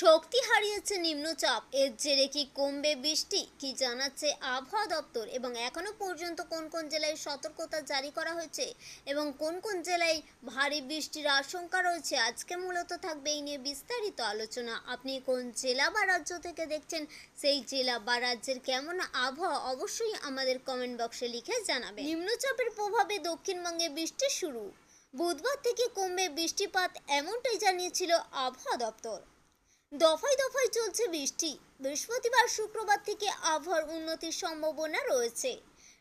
শক্তি হারিয়েছে নিম্নচাপ। এর জেরে কি কমবে বৃষ্টি? কি জানাচ্ছে আবহাওয়া দপ্তর? এবং এখনও পর্যন্ত কোন কোন জেলায় সতর্কতা জারি করা হয়েছে? এবং কোন কোন জেলায় ভারী বৃষ্টির আশঙ্কা রয়েছে? আজকে মূলত থাকবে এই নিয়ে বিস্তারিত আলোচনা। আপনি কোন জেলা বা রাজ্য থেকে দেখছেন? সেই জেলা বা রাজ্যের কেমন আবহাওয়া? অবশ্যই আমাদের কমেন্ট বক্সে লিখে জানাবেন। নিম্নচাপের প্রভাবে দক্ষিণবঙ্গে বৃষ্টি শুরু। বুধবার থেকে কমবে বৃষ্টিপাত, এমনটাই জানিয়েছিল আবহাওয়া দপ্তর। দফায় দফায় চলছে বৃষ্টি। বৃহস্পতিবার, শুক্রবার থেকে আবহাওয়ার উন্নতির সম্ভাবনা রয়েছে।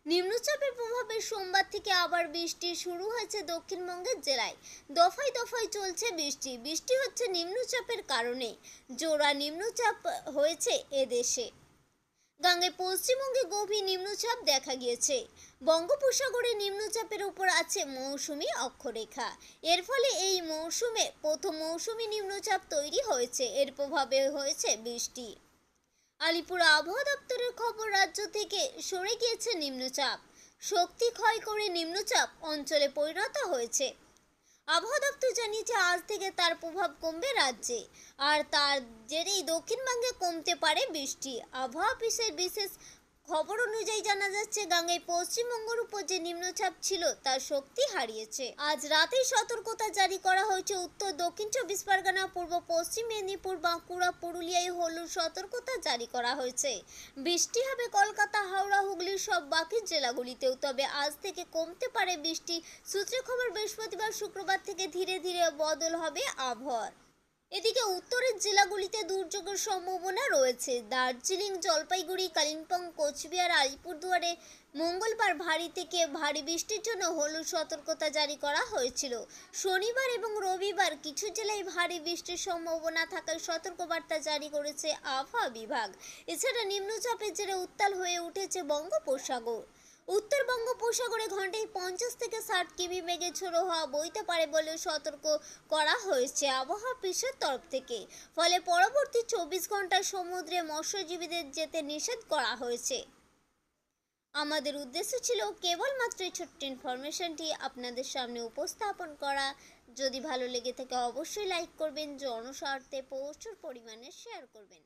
নিম্নচাপের প্রভাবে সোমবার থেকে আবার বৃষ্টি শুরু হয়েছে দক্ষিণবঙ্গের জেলায়। দফায় দফায় চলছে বৃষ্টি। বৃষ্টি হচ্ছে নিম্নচাপের কারণে। জোড়া নিম্নচাপ হয়েছে এদেশে। গাঙ্গে পশ্চিমবঙ্গে গভীর নিম্নচাপ দেখা গিয়েছে। বঙ্গোপসাগরে নিম্নচাপের উপর আছে মৌসুমি অক্ষরেখা। এর ফলে এই মৌসুমে প্রথম মৌসুমি নিম্নচাপ তৈরি হয়েছে। এর প্রভাবে হয়েছে বৃষ্টি। আলিপুর আবহাওয়া দপ্তরের খবর রাজ্য থেকে সরে গিয়েছে নিম্নচাপ। শক্তি ক্ষয় করে নিম্নচাপ অঞ্চলে পরিণত হয়েছে। আবহাওয়া দপ্তর জানিয়েছে, আজ থেকে তার প্রভাব কমবে রাজ্যে। আর তার জেরেই দক্ষিণবঙ্গে কমতে পারে বৃষ্টি। আবহাওয়া অফিসের বিশেষ খবর অনুযায়ী জানা যাচ্ছে গাঙ্গেয় পশ্চিমবঙ্গের উপর যে নিম্নচাপ ছিল, তার শক্তি হারিয়েছে। আজ রাতেই সতর্কতা জারি করা হয়েছে উত্তর, দক্ষিণ চব্বিশ পরগনা, পূর্ব, পশ্চিম মেদিনীপুর, বাঁকুড়া পুরুলিয়ায় হলুদ সতর্কতা জারি করা হয়েছে। বৃষ্টি হবে কলকাতা, হাওড়া, হুগলির সব বাকি জেলাগুলিতেও, তবে আজ থেকে কমতে পারে বৃষ্টি। সূত্রে খবর, বৃহস্পতিবার, শুক্রবার থেকে ধীরে ধীরে বদল হবে আবহাওয়ার। উত্তরের জেলাগুলিতে দুর্যোগের সম্ভাবনা রয়েছে। দার্জিলিং, জলপাইগুড়ি, কালিম্পং, কোচবিহার, আলিপুরদুয়ারে মঙ্গলবার ভারী থেকে ভারী বৃষ্টির জন্য হলুদ সতর্কতা জারি করা হয়েছিল। শনিবার এবং রবিবার কিছু জেলায় ভারী বৃষ্টির সম্ভাবনা থাকায় সতর্কবার্তা জারি করেছে আবহাওয়া বিভাগ। এছাড়া নিম্নচাপের জেরে উত্তাল হয়ে উঠেছে বঙ্গোপসাগর। উত্তর বঙ্গোপসাগরে ঘন্টায় পঞ্চাশ থেকে ষাট কিমি বেগে ঝোড়ো হওয়া বইতে পারে বলে সতর্ক করা হয়েছে আবহাওয়া অফিসের তরফ থেকে। ফলে পরবর্তী চব্বিশ ঘন্টায় সমুদ্রে মৎস্যজীবীদের যেতে নিষেধ করা হয়েছে। আমাদের উদ্দেশ্য ছিল কেবলমাত্র এই ছোট্ট ইনফরমেশনটি আপনাদের সামনে উপস্থাপন করা। যদি ভালো লেগে থাকে অবশ্যই লাইক করবেন, জনস্বার্থে প্রচুর পরিমাণে শেয়ার করবেন।